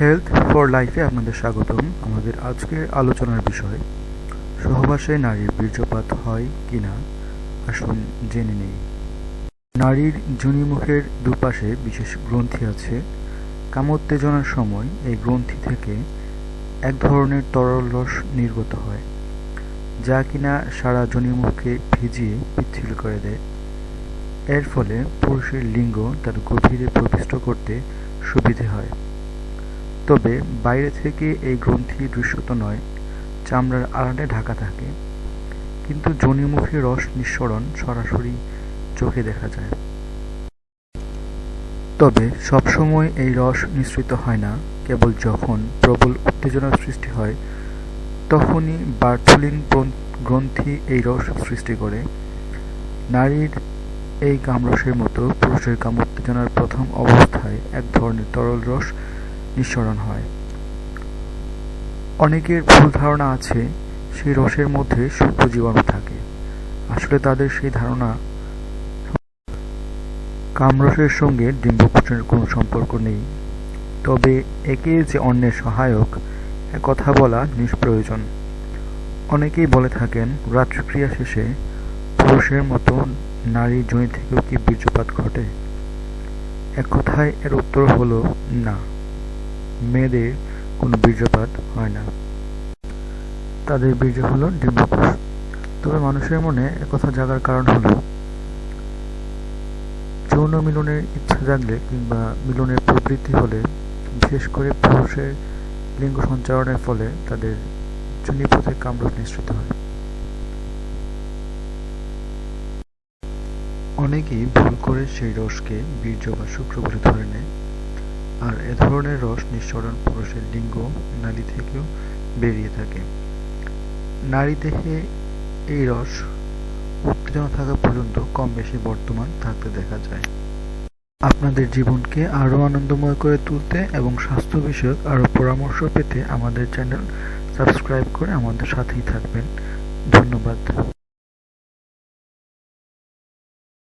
Health for লাইফে আপনাদের স্বাগতম। আমাদের আজকের আলোচনার বিষয়, সহবাসে নারীর বীর্যপাত হয় কিনা? আসুন জেনে নেই। নারীর যোনিমুখের দুপাশে বিশেষ গ্রন্থি আছে। কামোত্তেজনার সময় এই গ্রন্থি থেকে এক ধরনের তরল রস নির্গত হয়, যা কিনা সারা যোনিমুখকে ভিজিয়ে পিচ্ছিল করে দেয়। এর ফলে পুরুষের লিঙ্গ তার গভীরে প্রবিষ্ট করতে সুবিধে হয়। তবে বাইরে থেকে এই গ্রন্থি দৃশ্যত নয়, চামড়ার আড়ালে ঢাকা থাকে। কিন্তু যোনিমুখী রস নিঃসরণ সরাসরি চোখে দেখা যায়। তবে সবসময় এই রস নিঃসৃত হয় না, কেবল যখন প্রবল উত্তেজনার সৃষ্টি হয়, তখনই বার্থলিন গ্রন্থি এই রস সৃষ্টি করে। নারীর এই কামরসের মতো পুরুষের কাম উত্তেজনার প্রথম অবস্থায় এক ধরনের তরল রস নিঃসরণ হয়। অনেকের ভুল ধারণা আছে, সেই রসের মধ্যে সূক্ষ্ম জীবাণু থাকে। আসলে তাদের সেই ধারণা কামরসের সঙ্গে ডিম্বকোষের কোনো সম্পর্ক নেই। তবে একে যে অন্যের সহায়ক কথা বলা নিষ্প্রয়োজন। অনেকেই বলে থাকেন রাত্রিক্রিয়া শেষে পুরুষের মতো নারীর জনি থেকেও কি বীর্যপাত ঘটে? এক কথায় এর উত্তর হলো না। মেয়েদের কোনো বীর্যপাত হয় না। তাদের বীর্য হলো ডিম্বকোষ। তবে মানুষের মনে একথা জাগার কারণ হলো, যৌন মিলনের ইচ্ছা জাগলে কিংবা মিলনের প্রবৃত্তি হলে, বিশেষ করে পুরুষের লিঙ্গ সঞ্চারণের ফলে তাদের যোনিপথে কামড় নিঃসৃত হয়। অনেকেই ভুল করে সেই রসকে বীর্য বা শুক্র বলে ধরে নেয়। আর এ ধরনের রস নিঃসরণ পুরুষের লিঙ্গ নালী থেকেও বেরিয়ে থাকে। নারী দেহে এই রস উত্তেজনা থাকা পর্যন্ত কম বেশি বর্তমান থাকতে দেখা যায়। আপনাদের জীবনকে আরও আনন্দময় করে তুলতে এবং স্বাস্থ্য বিষয়ক আরও পরামর্শ পেতে আমাদের চ্যানেল সাবস্ক্রাইব করে আমাদের সাথেই থাকবেন। ধন্যবাদ।